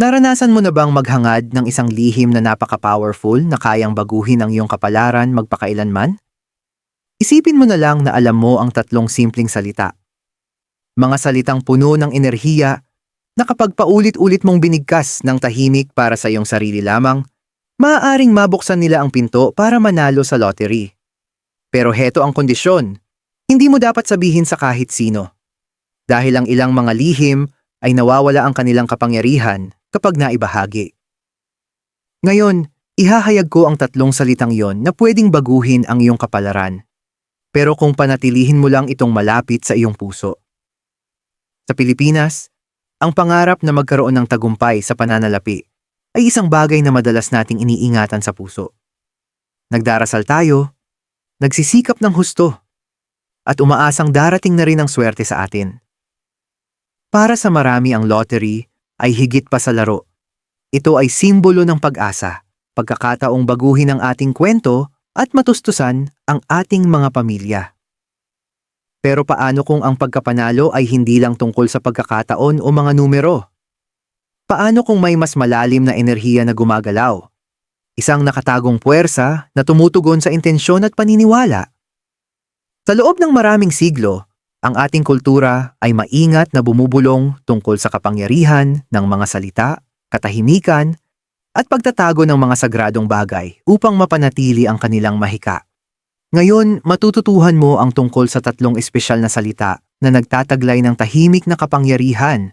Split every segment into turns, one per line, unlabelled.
Naranasan mo na bang maghangad ng isang lihim na napaka-powerful na kayang baguhin ang iyong kapalaran magpakailanman? Isipin mo na lang na alam mo ang tatlong simpleng salita. Mga salitang puno ng enerhiya na kapag paulit-ulit mong binigkas ng tahimik para sa iyong sarili lamang, maaaring mabuksan nila ang pinto para manalo sa lottery. Pero heto ang kondisyon, hindi mo dapat sabihin sa kahit sino. Dahil ang ilang mga lihim ay nawawala ang kanilang kapangyarihan kapag naibahagi. Ngayon, ihahayag ko ang tatlong salitang yon na pwedeng baguhin ang iyong kapalaran. Pero kung panatilihin mo lang itong malapit sa iyong puso. Sa Pilipinas, ang pangarap na magkaroon ng tagumpay sa pananalapi ay isang bagay na madalas nating iniingatan sa puso. Nagdarasal tayo, nagsisikap ng husto, at umaasang darating na rin ang swerte sa atin. Para sa marami ang lottery ay higit pa sa laro. Ito ay simbolo ng pag-asa, pagkakataong baguhin ang ating kwento at matustusan ang ating mga pamilya. Pero paano kung ang pagkapanalo ay hindi lang tungkol sa pagkakataon o mga numero? Paano kung may mas malalim na enerhiya na gumagalaw? Isang nakatagong puwersa na tumutugon sa intensyon at paniniwala. Sa loob ng maraming siglo, ang ating kultura ay maingat na bumubulong tungkol sa kapangyarihan ng mga salita, katahimikan, at pagtatago ng mga sagradong bagay upang mapanatili ang kanilang mahika. Ngayon, matututuhan mo ang tungkol sa tatlong espesyal na salita na nagtataglay ng tahimik na kapangyarihan.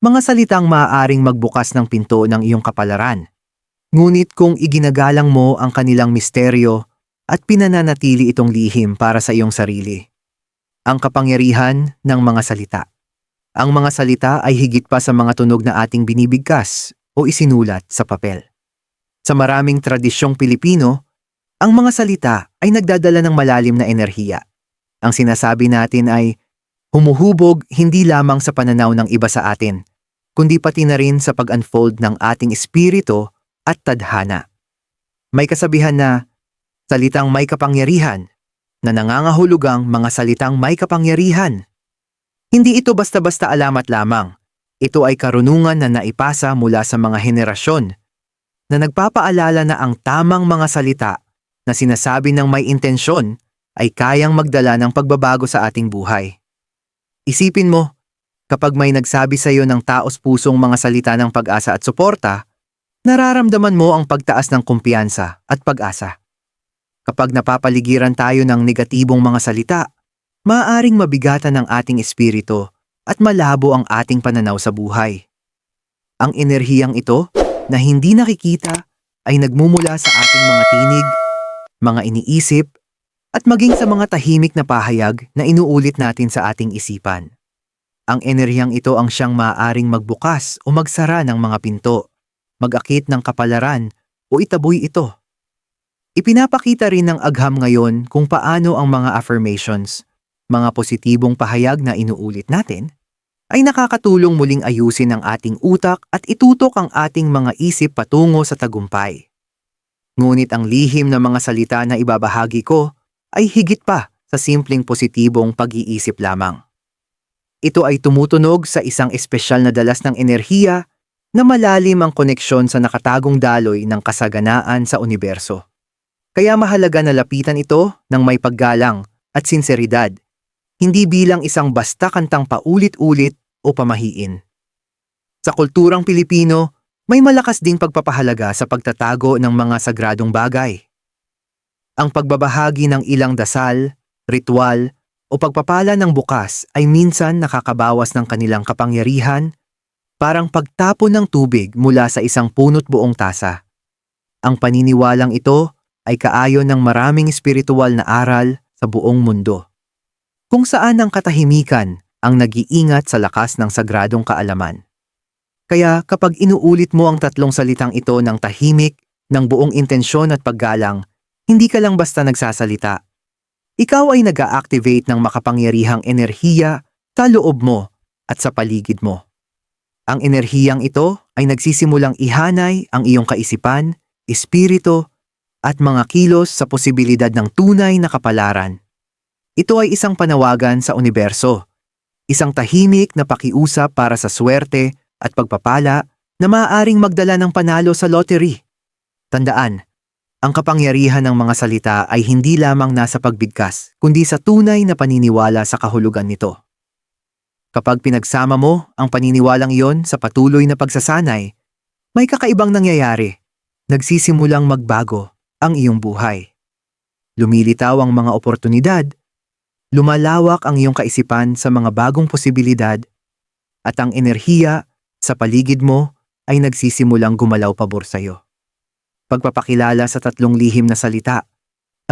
Mga salitang maaaring magbukas ng pinto ng iyong kapalaran. Ngunit kung iginagalang mo ang kanilang misteryo at pinananatili itong lihim para sa iyong sarili. Ang kapangyarihan ng mga salita. Ang mga salita ay higit pa sa mga tunog na ating binibigkas o isinulat sa papel. Sa maraming tradisyong Pilipino, ang mga salita ay nagdadala ng malalim na enerhiya. Ang sinasabi natin ay humuhubog hindi lamang sa pananaw ng iba sa atin, kundi pati na rin sa pag-unfold ng ating espiritu at tadhana. May kasabihan na salitang may kapangyarihan na nangangahulugang mga salitang may kapangyarihan. Hindi ito basta-basta alamat lamang. Ito ay karunungan na naipasa mula sa mga henerasyon na nagpapaalala na ang tamang mga salita na sinasabi ng may intensyon ay kayang magdala ng pagbabago sa ating buhay. Isipin mo, kapag may nagsabi sa iyo ng taos pusong mga salita ng pag-asa at suporta, nararamdaman mo ang pagtaas ng kumpiyansa at pag-asa. Kapag napapaligiran tayo ng negatibong mga salita, maaaring mabigatan ang ating espiritu at malabo ang ating pananaw sa buhay. Ang enerhiyang ito na hindi nakikita ay nagmumula sa ating mga tinig, mga iniisip, at maging sa mga tahimik na pahayag na inuulit natin sa ating isipan. Ang enerhiyang ito ang siyang maaaring magbukas o magsara ng mga pinto, magakit ng kapalaran o itaboy ito. Ipinapakita rin ng agham ngayon kung paano ang mga affirmations, mga positibong pahayag na inuulit natin, ay nakakatulong muling ayusin ang ating utak at itutok ang ating mga isip patungo sa tagumpay. Ngunit ang lihim na mga salita na ibabahagi ko ay higit pa sa simpleng positibong pag-iisip lamang. Ito ay tumutunog sa isang espesyal na dalas ng enerhiya na malalim ang koneksyon sa nakatagong daloy ng kasaganaan sa universo. Kaya mahalaga na lapitan ito ng may paggalang at sinseridad, hindi bilang isang basta kantang paulit-ulit o pamahiin. Sa kulturang Pilipino, may malakas ding pagpapahalaga sa pagtatago ng mga sagradong bagay. Ang pagbabahagi ng ilang dasal, ritual, o pagpapala ng bukas ay minsan nakakabawas ng kanilang kapangyarihan, parang pagtapon ng tubig mula sa isang punot buong tasa. Ang paniniwalang ito ay kaayon ng maraming espiritual na aral sa buong mundo. Kung saan ang katahimikan ang nag-iingat sa lakas ng sagradong kaalaman. Kaya kapag inuulit mo ang tatlong salitang ito ng tahimik, ng buong intensyon at paggalang, hindi ka lang basta nagsasalita. Ikaw ay nag activate ng makapangyarihang enerhiya sa loob mo at sa paligid mo. Ang enerhiyang ito ay nagsisimulang ihanay ang iyong kaisipan, espiritu, at mga kilos sa posibilidad ng tunay na kapalaran. Ito ay isang panawagan sa universo, isang tahimik na pakiusap para sa swerte at pagpapala na maaaring magdala ng panalo sa lottery. Tandaan, ang kapangyarihan ng mga salita ay hindi lamang nasa pagbigkas, kundi sa tunay na paniniwala sa kahulugan nito. Kapag pinagsama mo ang paniniwalang iyon sa patuloy na pagsasanay, may kakaibang nangyayari. Nagsisimulang magbago ang iyong buhay. Lumilitaw ang mga oportunidad, lumalawak ang iyong kaisipan sa mga bagong posibilidad, at ang enerhiya sa paligid mo ay nagsisimulang gumalaw pabor sa iyo. Pagpapakilala sa tatlong lihim na salita.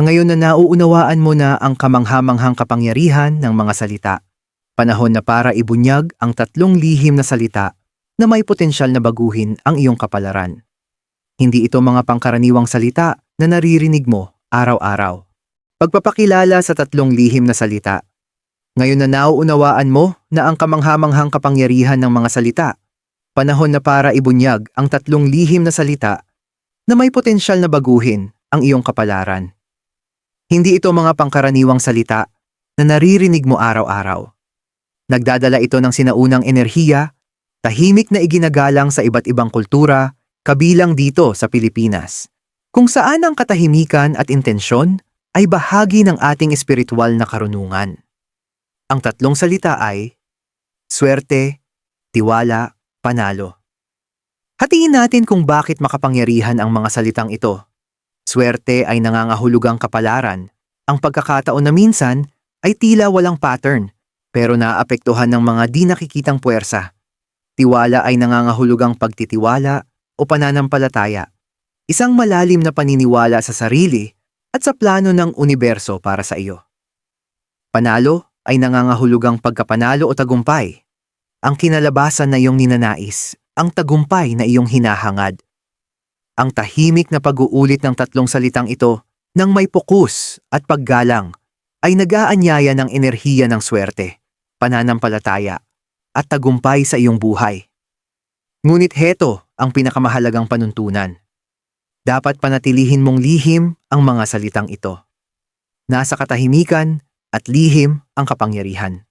Ang ngayon na nauunawaan mo na ang kamanghamanghang kapangyarihan ng mga salita. Panahon na para ibunyag ang tatlong lihim na salita na may potensyal na baguhin ang iyong kapalaran. Hindi ito mga pangkaraniwang salita na naririnig mo araw-araw. Pagpapakilala sa tatlong lihim na salita. Ngayon na nauunawaan mo na ang kamanghamanghang kapangyarihan ng mga salita. Panahon na para ibunyag ang tatlong lihim na salita na may potensyal na baguhin ang iyong kapalaran. Hindi ito mga pangkaraniwang salita na naririnig mo araw-araw. Nagdadala ito ng sinaunang enerhiya, tahimik na iginagalang sa iba't ibang kultura, kabilang dito sa Pilipinas, kung saan ang katahimikan at intensyon ay bahagi ng ating espiritual na karunungan. Ang tatlong salita ay swerte, tiwala, panalo. Hatiin natin kung bakit makapangyarihan ang mga salitang ito. Swerte ay nangangahulugang kapalaran. Ang pagkakataon na minsan ay tila walang pattern, pero naapektuhan ng mga di nakikitang puwersa. Tiwala ay nangangahulugang pagtitiwala o pananampalataya. Isang malalim na paniniwala sa sarili at sa plano ng universo para sa iyo. Panalo ay nangangahulugang pagkapanalo o tagumpay. Ang kinalabasan na iyong ninanais ang tagumpay na iyong hinahangad. Ang tahimik na pag-uulit ng tatlong salitang ito nang may pokus at paggalang ay nag-aanyaya ng enerhiya ng swerte, pananampalataya, at tagumpay sa iyong buhay. Ngunit heto ang pinakamahalagang panuntunan. Dapat panatilihin mong lihim ang mga salitang ito. Nasa katahimikan at lihim ang kapangyarihan.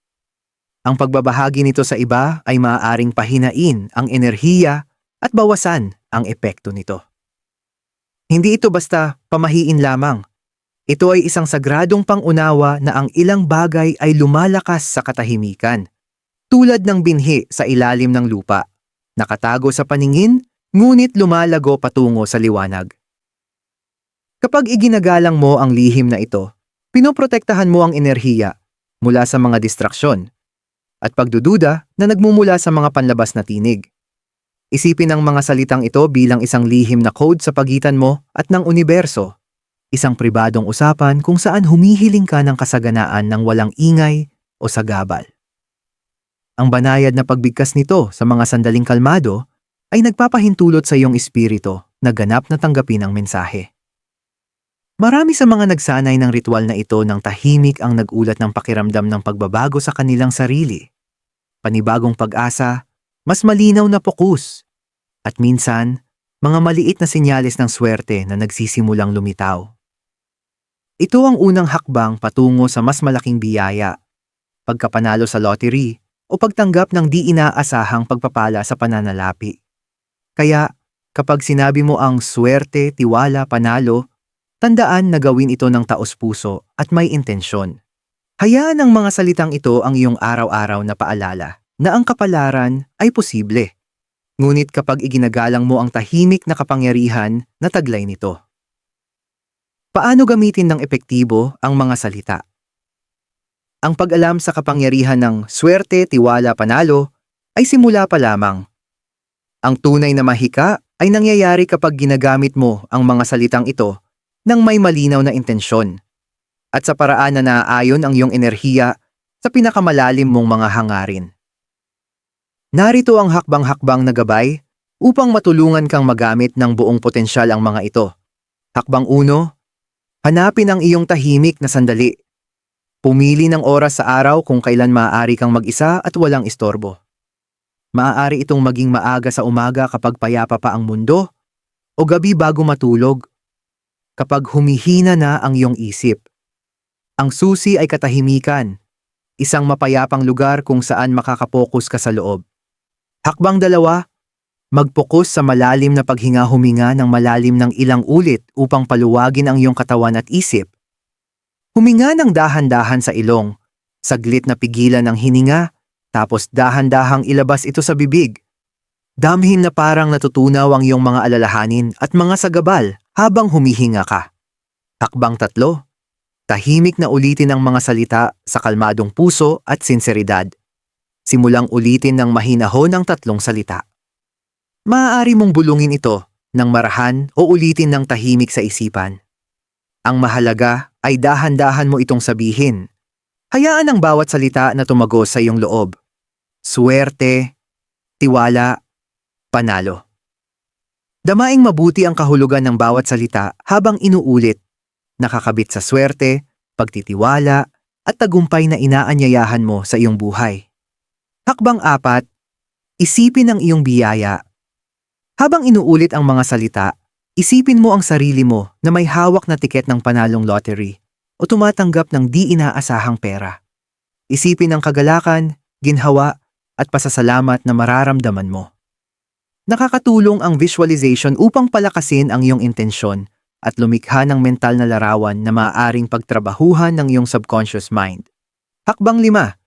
Ang pagbabahagi nito sa iba ay maaaring pahinain ang enerhiya at bawasan ang epekto nito. Hindi ito basta pamahiin lamang. Ito ay isang sagradong pangunawa na ang ilang bagay ay lumalakas sa katahimikan, tulad ng binhi sa ilalim ng lupa, nakatago sa paningin, ngunit lumalago patungo sa liwanag. Kapag iginagalang mo ang lihim na ito, pinoprotektahan mo ang enerhiya mula sa mga distraksyon at pagdududa na nagmumula sa mga panlabas na tinig. Isipin ang mga salitang ito bilang isang lihim na code sa pagitan mo at ng universo. Isang pribadong usapan kung saan humihiling ka ng kasaganaan ng walang ingay o sagabal. Ang banayad na pagbigkas nito sa mga sandaling kalmado ay nagpapahintulot sa iyong espiritu na ganap na tanggapin ang mensahe. Marami sa mga nagsanay ng ritual na ito ng tahimik ang nagulat ng pakiramdam ng pagbabago sa kanilang sarili. Panibagong pag-asa, mas malinaw na pokus, at minsan, mga maliit na senyales ng swerte na nagsisimulang lumitaw. Ito ang unang hakbang patungo sa mas malaking biyaya, pagkapanalo sa lottery o pagtanggap ng di inaasahang pagpapala sa pananalapi. Kaya, kapag sinabi mo ang swerte, tiwala, panalo, Tandaan na gawin ito ng taos-puso at may intensyon. Hayaan ang mga salitang ito ang iyong araw-araw na paalala na ang kapalaran ay posible. Ngunit kapag iginagalang mo ang tahimik na kapangyarihan na taglay nito. Paano gamitin ng epektibo ang mga salita? Ang pag-alam sa kapangyarihan ng swerte, tiwala, panalo ay simula pa lamang. Ang tunay na mahika ay nangyayari kapag ginagamit mo ang mga salitang ito ng may malinaw na intensyon at sa paraan na naaayon ang iyong enerhiya sa pinakamalalim mong mga hangarin. Narito ang hakbang-hakbang na gabay upang matulungan kang magamit ng buong potensyal ang mga ito. Hakbang uno, hanapin ang iyong tahimik na sandali. Pumili ng oras sa araw kung kailan maaari kang mag-isa at walang istorbo. Maaari itong maging maaga sa umaga kapag payapa pa ang mundo o gabi bago matulog kapag humihina na ang iyong isip. Ang susi ay katahimikan, isang mapayapang lugar kung saan makakapokus ka sa loob. Hakbang dalawa, Magpokus sa malalim na paghinga-huminga ng malalim ng ilang ulit upang paluwagin ang iyong katawan at isip. Huminga ng dahan-dahan sa ilong, saglit na pigilan ang hininga, tapos dahan-dahang ilabas ito sa bibig. Damhin na parang natutunaw ang iyong mga alalahanin at mga sagabal habang humihinga ka. Hakbang tatlo. Tahimik na ulitin ang mga salita sa kalmadong puso at sinseridad. Simulang ulitin ng mahinahon ang tatlong salita. Maaari mong bulungin ito ng marahan o ulitin ng tahimik sa isipan. Ang mahalaga ay dahan-dahan mo itong sabihin. Hayaan ang bawat salita na tumagos sa iyong loob. Suwerte, tiwala, panalo. Damaing mabuti ang kahulugan ng bawat salita habang inuulit. Nakakabit sa swerte, pagtitiwala, at tagumpay na inaanyayahan mo sa iyong buhay. Hakbang apat, isipin ang iyong biyaya. Habang inuulit ang mga salita, isipin mo ang sarili mo na may hawak na tiket ng panalong lottery o tumatanggap ng di inaasahang pera. Isipin ang kagalakan, ginhawa, at pasasalamat na mararamdaman mo. Nakakatulong ang visualization upang palakasin ang iyong intensyon at lumikha ng mental na larawan na maaaring pagtrabahuhan ng iyong subconscious mind. Hakbang lima,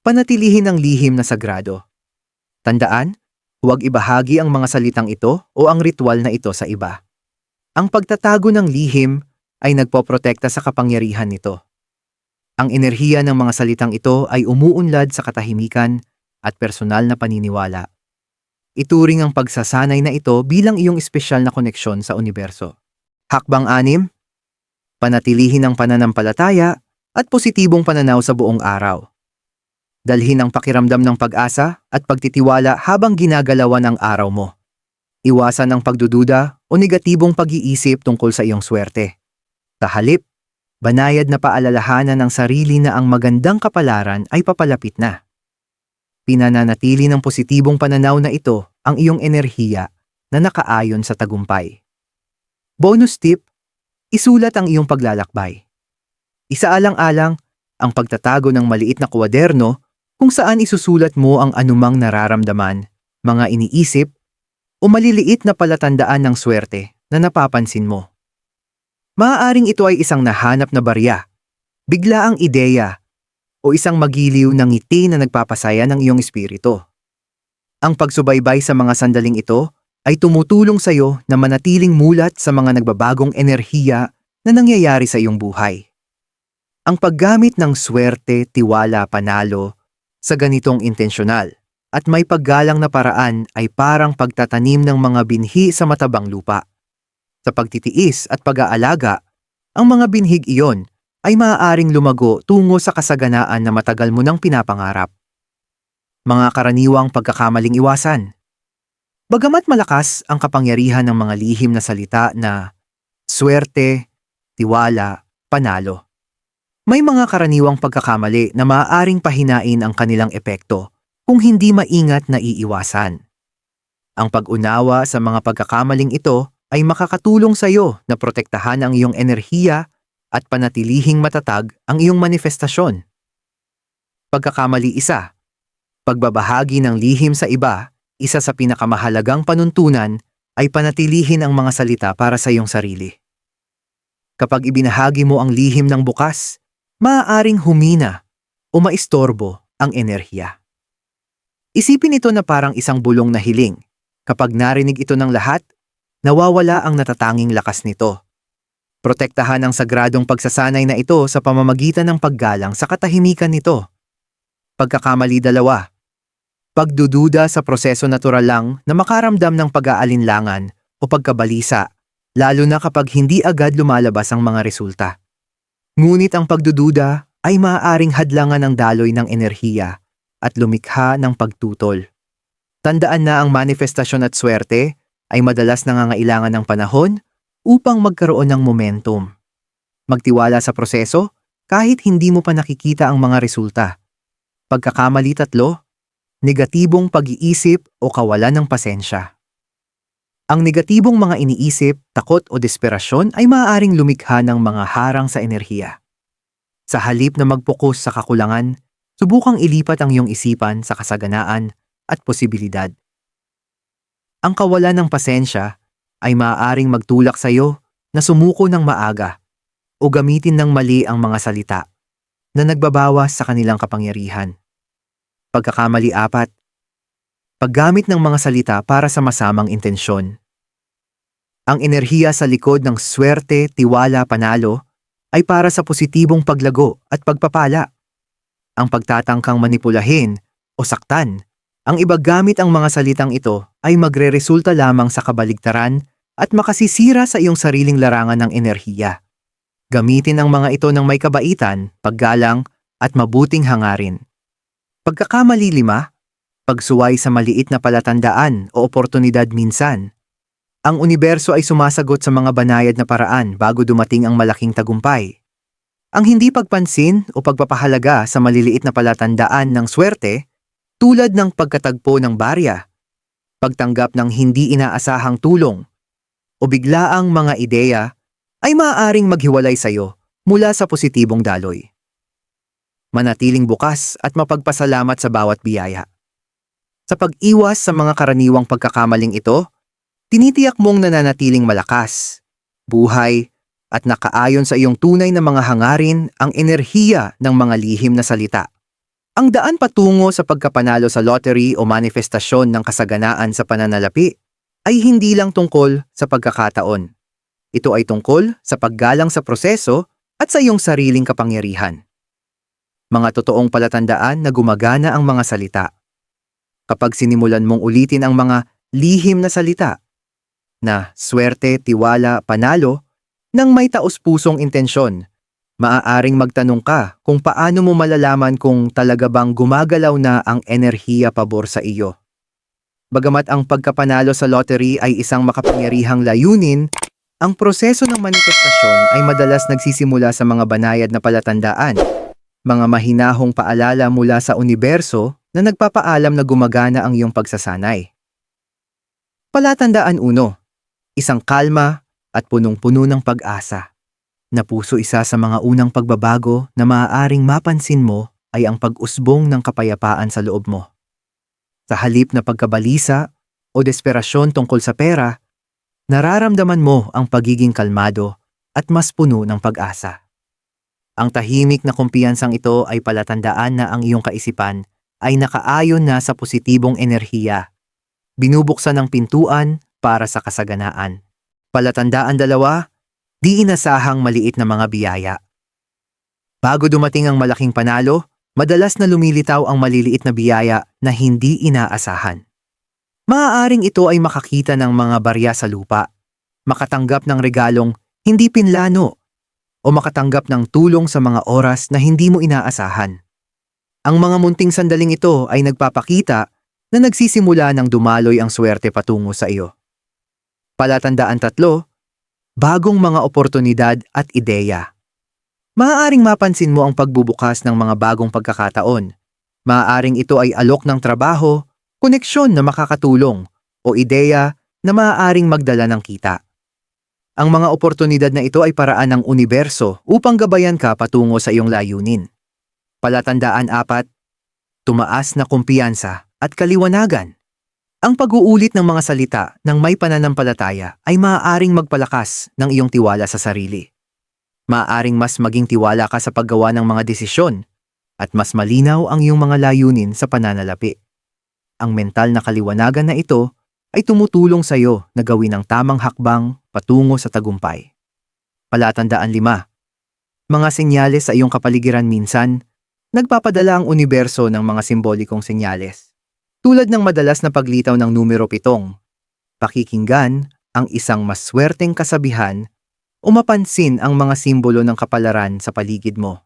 panatilihin ang lihim na sagrado. Tandaan, huwag ibahagi ang mga salitang ito o ang ritual na ito sa iba. Ang pagtatago ng lihim ay nagpoprotekta sa kapangyarihan nito. Ang enerhiya ng mga salitang ito ay umuunlad sa katahimikan at personal na paniniwala. Ituring ang pagsasanay na ito bilang iyong espesyal na koneksyon sa universo. Hakbang anim, panatilihin ang pananampalataya at positibong pananaw sa buong araw. Dalhin ang pakiramdam ng pag-asa at pagtitiwala habang ginagalawan ang araw mo. Iwasan ang pagdududa o negatibong pag-iisip tungkol sa iyong swerte. Sa halip, banayad na paalalahanan ng sarili na ang magandang kapalaran ay papalapit na. Pinananatili ng positibong pananaw na ito ang iyong enerhiya na nakaayon sa tagumpay. Bonus tip, isulat ang iyong paglalakbay. Isaalang-alang ang pagtatago ng maliit na kwaderno kung saan isusulat mo ang anumang nararamdaman, mga iniisip, o maliliit na palatandaan ng swerte na napapansin mo. Maaaring ito ay isang nahanap na barya, bigla ang ideya o isang magiliw ng ngiti na nagpapasaya ng iyong espiritu. Ang pagsubaybay sa mga sandaling ito ay tumutulong sa iyo na manatiling mulat sa mga nagbabagong enerhiya na nangyayari sa iyong buhay. Ang paggamit ng swerte, tiwala, panalo sa ganitong intensyonal at may paggalang na paraan ay parang pagtatanim ng mga binhi sa matabang lupa. Sa pagtitiis at pag-aalaga, ang mga binhig iyon ay maaaring lumago tungo sa kasaganaan na matagal mo nang pinapangarap. Mga karaniwang pagkakamaling iwasan. Bagamat malakas ang kapangyarihan ng mga lihim na salita na swerte, tiwala, panalo. May mga karaniwang pagkakamali na maaaring pahinain ang kanilang epekto kung hindi maingat na iiwasan. Ang pag-unawa sa mga pagkakamaling ito ay makakatulong sa iyo na protektahan ang iyong enerhiya at panatilihing matatag ang iyong manifestasyon. Pagkakamali isa. Pagbabahagi ng lihim sa iba, isa sa pinakamahalagang panuntunan ay panatilihin ang mga salita para sa iyong sarili. Kapag ibinahagi mo ang lihim ng bukas, maaaring humina o maistorbo ang enerhiya. Isipin ito na parang isang bulong na hiling. Kapag narinig ito ng lahat, nawawala ang natatanging lakas nito. Protektahan ang sagradong pagsasanay na ito sa pamamagitan ng paggalang sa katahimikan nito. Pagkakamali dalawa. Pagdududa sa proseso natural lang na makaramdam ng pag-aalinlangan o pagkabalisa, lalo na kapag hindi agad lumalabas ang mga resulta. Ngunit ang pagdududa ay maaaring hadlangan ng daloy ng enerhiya at lumikha ng pagtutol. Tandaan na ang manifestasyon at swerte ay madalas nangangailangan ng panahon upang magkaroon ng momentum. Magtiwala sa proseso kahit hindi mo pa nakikita ang mga resulta. Pagkakamali tatlo, negatibong pag-iisip o kawalan ng pasensya. Ang negatibong mga iniisip, takot o desperasyon ay maaaring lumikha ng mga harang sa enerhiya. Sa halip na magpokus sa kakulangan, subukang ilipat ang iyong isipan sa kasaganaan at posibilidad. Ang kawalan ng pasensya ay maaaring magtulak sa iyo na sumuko ng maaga o gamitin ng mali ang mga salita na nagbabawas sa kanilang kapangyarihan. Pagkakamali apat, paggamit ng mga salita para sa masamang intensyon. Ang enerhiya sa likod ng swerte, tiwala, panalo ay para sa positibong paglago at pagpapala. Ang pagtatangkang manipulahin o saktan, ang ibagamit ang mga salitang ito ay magreresulta lamang sa kabaligtaran at makasisira sa iyong sariling larangan ng enerhiya. Gamitin ang mga ito ng may kabaitan, paggalang, at mabuting hangarin. Pagkakamali lima, pagsuway sa maliit na palatandaan o oportunidad minsan. Ang universo ay sumasagot sa mga banayad na paraan bago dumating ang malaking tagumpay. Ang hindi pagpansin o pagpapahalaga sa maliliit na palatandaan ng swerte, tulad ng pagkatagpo ng barya, pagtanggap ng hindi inaasahang tulong, o biglaang mga ideya, ay maaaring maghiwalay sa iyo mula sa positibong daloy. Manatiling bukas at mapagpasalamat sa bawat biyaya. Sa pag-iwas sa mga karaniwang pagkakamaling ito, tinitiyak mong nananatiling malakas, buhay, at nakaayon sa iyong tunay na mga hangarin ang enerhiya ng mga lihim na salita. Ang daan patungo sa pagkapanalo sa lottery o manifestasyon ng kasaganaan sa pananalapi ay hindi lang tungkol sa pagkakataon. Ito ay tungkol sa paggalang sa proseso at sa iyong sariling kapangyarihan. Mga totoong palatandaan na gumagana ang mga salita. Kapag sinimulan mong ulitin ang mga lihim na salita, na swerte, tiwala, panalo, nang may taos-pusong intensyon. Maaaring magtanong ka kung paano mo malalaman kung talaga bang gumagalaw na ang enerhiya pabor sa iyo. Bagamat ang pagkapanalo sa lottery ay isang makapangyarihang layunin, ang proseso ng manifestasyon ay madalas nagsisimula sa mga banayad na palatandaan, mga mahinahong paalala mula sa universo na nagpapaalam na gumagana ang iyong pagsasanay. Palatandaan 1 isang kalma at punong-puno ng pag-asa. Na puso isa sa mga unang pagbabago na maaaring mapansin mo ay ang pag-usbong ng kapayapaan sa loob mo. Sa halip na pagkabalisa o desperasyon tungkol sa pera, nararamdaman mo ang pagiging kalmado at mas puno ng pag-asa. Ang tahimik na kumpiyansang ito ay palatandaan na ang iyong kaisipan ay nakaayon na sa positibong enerhiya. Binubuksan ng pintuan para sa kasaganaan. Palatandaan dalawa, di inasahang maliit na mga biyaya. Bago dumating ang malaking panalo, madalas na lumilitaw ang maliliit na biyaya na hindi inaasahan. Maaaring ito ay makakita ng mga barya sa lupa, makatanggap ng regalong hindi pinlano, o makatanggap ng tulong sa mga oras na hindi mo inaasahan. Ang mga munting sandaling ito ay nagpapakita na nagsisimula ng dumaloy ang swerte patungo sa iyo. Palatandaan tatlo, bagong mga oportunidad at ideya. Maaaring mapansin mo ang pagbubukas ng mga bagong pagkakataon. Maaaring ito ay alok ng trabaho, koneksyon na makakatulong, o ideya na maaaring magdala ng kita. Ang mga oportunidad na ito ay paraan ng universo upang gabayan ka patungo sa iyong layunin. Palatandaan apat, tumaas na kumpiyansa at kaliwanagan. Ang pag-uulit ng mga salita ng may pananampalataya ay maaaring magpalakas ng iyong tiwala sa sarili. Maaaring mas maging tiwala ka sa paggawa ng mga desisyon at mas malinaw ang iyong mga layunin sa pananalapi. Ang mental na kaliwanagan na ito ay tumutulong sa iyo na gawin ang tamang hakbang patungo sa tagumpay. Palatandaan lima. Mga senyales sa iyong kapaligiran minsan, nagpapadala ang universo ng mga simbolikong senyales. Tulad ng madalas na paglitaw ng numero pitong, pakikinggan ang isang maswerteng kasabihan o mapansin ang mga simbolo ng kapalaran sa paligid mo.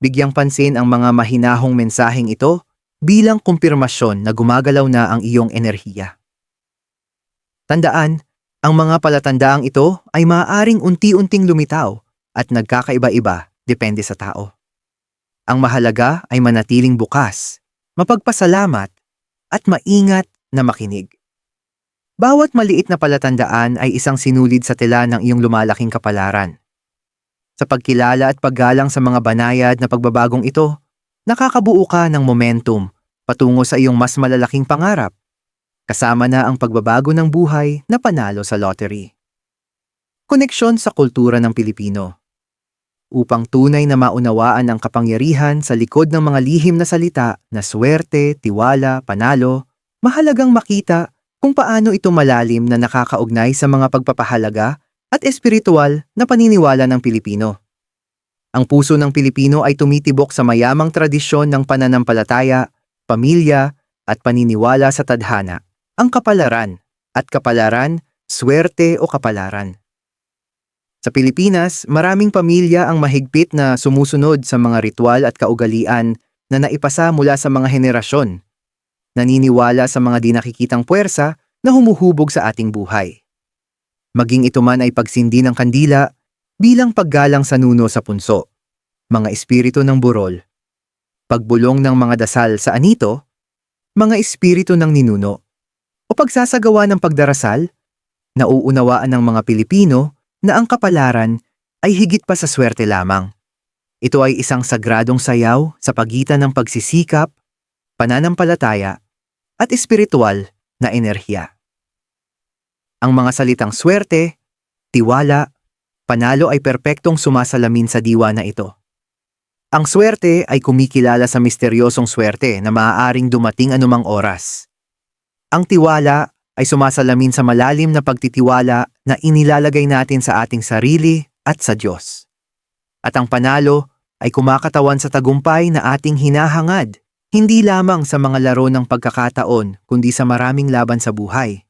Bigyang pansin ang mga mahinahong mensaheng ito bilang kumpirmasyon na gumagalaw na ang iyong enerhiya. Tandaan, ang mga palatandaang ito ay maaaring unti-unting lumitaw at nagkakaiba-iba depende sa tao. Ang mahalaga ay manatiling bukas, mapagpasalamat at maingat na makinig. Bawat maliit na palatandaan ay isang sinulid sa tela ng iyong lumalaking kapalaran. Sa pagkilala at paggalang sa mga banayad na pagbabagong ito, nakakabuo ka ng momentum patungo sa iyong mas malalaking pangarap. Kasama na ang pagbabago ng buhay na panalo sa lottery. Koneksyon sa kultura ng Pilipino. Upang tunay na maunawaan ang kapangyarihan sa likod ng mga lihim na salita na swerte, tiwala, panalo, mahalagang makita kung paano ito malalim na nakakaugnay sa mga pagpapahalaga at espiritual na paniniwala ng Pilipino. Ang puso ng Pilipino ay tumitibok sa mayamang tradisyon ng pananampalataya, pamilya, at paniniwala sa tadhana, ang kapalaran, at kapalaran, swerte o kapalaran. Sa Pilipinas, maraming pamilya ang mahigpit na sumusunod sa mga ritual at kaugalian na naipasa mula sa mga henerasyon. Naniniwala sa mga di nakikitang puwersa na humuhubog sa ating buhay. Maging ito man ay pagsindi ng kandila bilang paggalang sa nuno sa punso, mga espiritu ng burol, pagbulong ng mga dasal sa anito, mga espiritu ng ninuno, o pagsasagawa ng pagdarasal, nauunawaan ng mga Pilipino na ang kapalaran ay higit pa sa swerte lamang. Ito ay isang sagradong sayaw sa pagitan ng pagsisikap, pananampalataya, at espiritual na enerhiya. Ang mga salitang swerte, tiwala, panalo ay perpektong sumasalamin sa diwa na ito. Ang swerte ay kumikilala sa misteryosong swerte na maaaring dumating anumang oras. Ang tiwala ay sumasalamin sa malalim na pagtitiwala na inilalagay natin sa ating sarili at sa Diyos. At ang panalo ay kumakatawan sa tagumpay na ating hinahangad, hindi lamang sa mga laro ng pagkakataon kundi sa maraming laban sa buhay.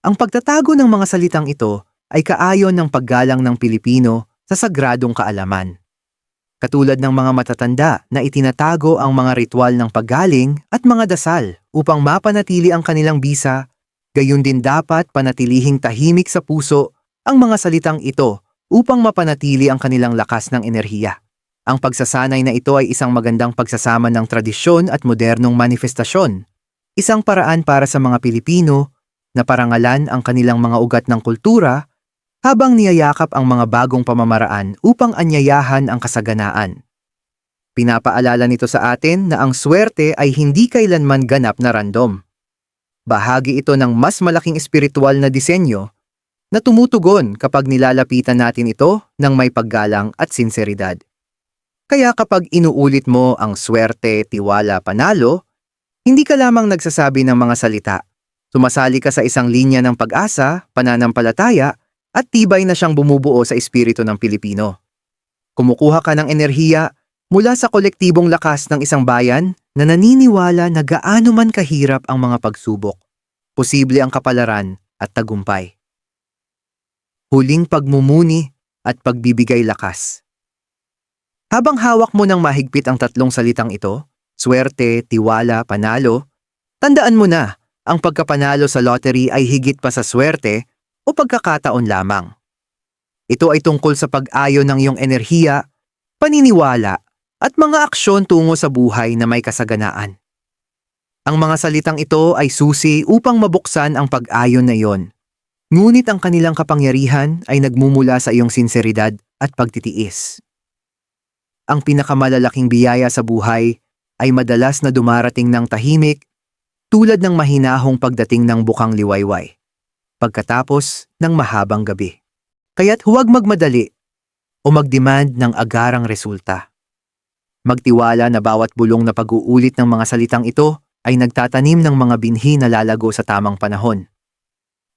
Ang pagtatago ng mga salitang ito ay kaayon ng paggalang ng Pilipino sa sagradong kaalaman. Katulad ng mga matatanda na itinatago ang mga ritual ng paggaling at mga dasal upang mapanatili ang kanilang bisa Gayun din dapat panatilihing tahimik sa puso ang mga salitang ito upang mapanatili ang kanilang lakas ng enerhiya. Ang pagsasanay na ito ay isang magandang pagsasama ng tradisyon at modernong manifestasyon. Isang paraan para sa mga Pilipino na parangalan ang kanilang mga ugat ng kultura habang niyayakap ang mga bagong pamamaraan upang anyayahan ang kasaganaan. Pinapaalala nito sa atin na ang swerte ay hindi kailanman ganap na random. Bahagi ito ng mas malaking espiritual na disenyo na tumutugon kapag nilalapitan natin ito ng may paggalang at sinseridad. Kaya kapag inuulit mo ang swerte, tiwala, panalo, hindi ka lamang nagsasabi ng mga salita. Sumasali ka sa isang linya ng pag-asa, pananampalataya, at tibay na siyang bumubuo sa espiritu ng Pilipino. Kumukuha ka ng enerhiya mula sa kolektibong lakas ng isang bayan na naniniwala na gaano man kahirap ang mga pagsubok, posible ang kapalaran at tagumpay. Huling pagmumuni at pagbibigay lakas. Habang hawak mo ng mahigpit ang tatlong salitang ito, swerte, tiwala, panalo, tandaan mo na ang pagkapanalo sa lottery ay higit pa sa swerte o pagkakataon lamang. Ito ay tungkol sa pag-ayon ng iyong enerhiya, paniniwala at mga aksyon tungo sa buhay na may kasaganaan. Ang mga salitang ito ay susi upang mabuksan ang pag-ayon na iyon. Ngunit ang kanilang kapangyarihan ay nagmumula sa iyong sinseridad at pagtitiis. Ang pinakamalalaking biyaya sa buhay ay madalas na dumarating ng tahimik tulad ng mahinahong pagdating ng bukang liwayway pagkatapos ng mahabang gabi. Kaya't huwag magmadali o magdemand ng agarang resulta. Magtiwala na bawat bulong na pag-uulit ng mga salitang ito ay nagtatanim ng mga binhi na lalago sa tamang panahon.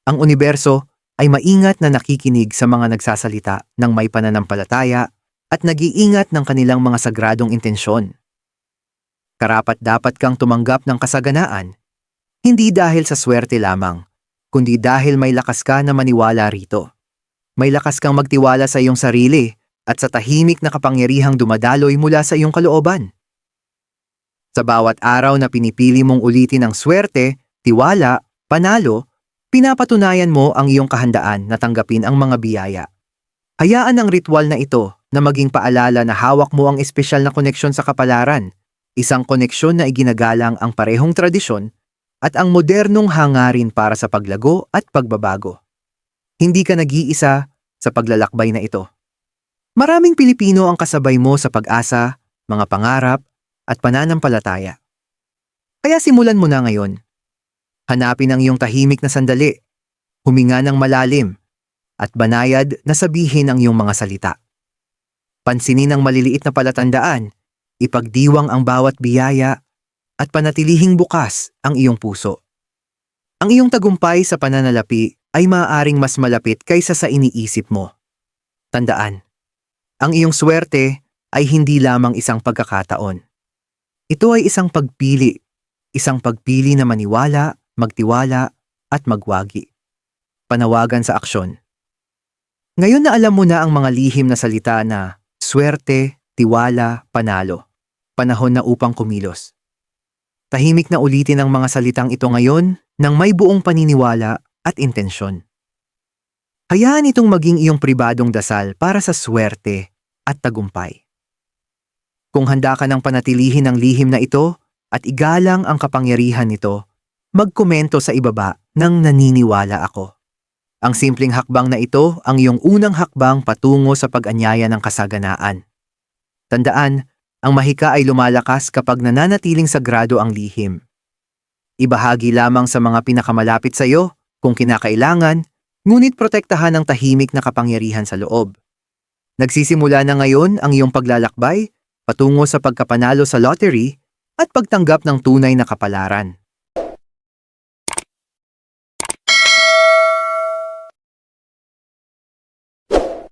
Ang universo ay maingat na nakikinig sa mga nagsasalita ng may pananampalataya at nag-iingat ng kanilang mga sagradong intensyon. Karapat dapat kang tumanggap ng kasaganaan, hindi dahil sa swerte lamang, kundi dahil may lakas ka na maniwala rito. May lakas kang magtiwala sa iyong sarili at sa tahimik na kapangyarihang dumadaloy mula sa iyong kalooban. Sa bawat araw na pinipili mong ulitin ang swerte, tiwala, panalo, pinapatunayan mo ang iyong kahandaan na tanggapin ang mga biyaya. Hayaan ang ritual na ito na maging paalala na hawak mo ang espesyal na koneksyon sa kapalaran, isang koneksyon na iginagalang ang parehong tradisyon at ang modernong hangarin para sa paglago at pagbabago. Hindi ka nag-iisa sa paglalakbay na ito. Maraming Pilipino ang kasabay mo sa pag-asa, mga pangarap, at pananampalataya. Kaya simulan mo na ngayon. Hanapin ang iyong tahimik na sandali, huminga ng malalim, at banayad na sabihin ang iyong mga salita. Pansinin ang maliliit na palatandaan, ipagdiwang ang bawat biyaya, at panatilihing bukas ang iyong puso. Ang iyong tagumpay sa pananalapi ay maaaring mas malapit kaysa sa iniisip mo. Tandaan, ang iyong swerte ay hindi lamang isang pagkakataon. Ito ay isang pagpili, isang pagpili na maniwala, magtiwala, at magwagi. Panawagan sa aksyon. Ngayon na alam mo na ang mga lihim na salita na swerte, tiwala, panalo. Panahon na upang kumilos. Tahimik na ulitin ang mga salitang ito ngayon ng may buong paniniwala at intensyon. Hayaan itong maging iyong pribadong dasal para sa swerte at tagumpay. Kung handa ka ng panatilihin ang lihim na ito at igalang ang kapangyarihan nito, magkomento sa ibaba ng naniniwala ako. Ang simpleng hakbang na ito ang iyong unang hakbang patungo sa pag-anyaya ng kasaganaan. Tandaan, ang mahika ay lumalakas kapag nananatiling sagrado ang lihim. Ibahagi lamang sa mga pinakamalapit sa iyo kung kinakailangan, ngunit protektahan ang tahimik na kapangyarihan sa loob. Nagsisimula na ngayon ang iyong paglalakbay patungo sa pagkapanalo sa lottery at pagtanggap ng tunay na kapalaran.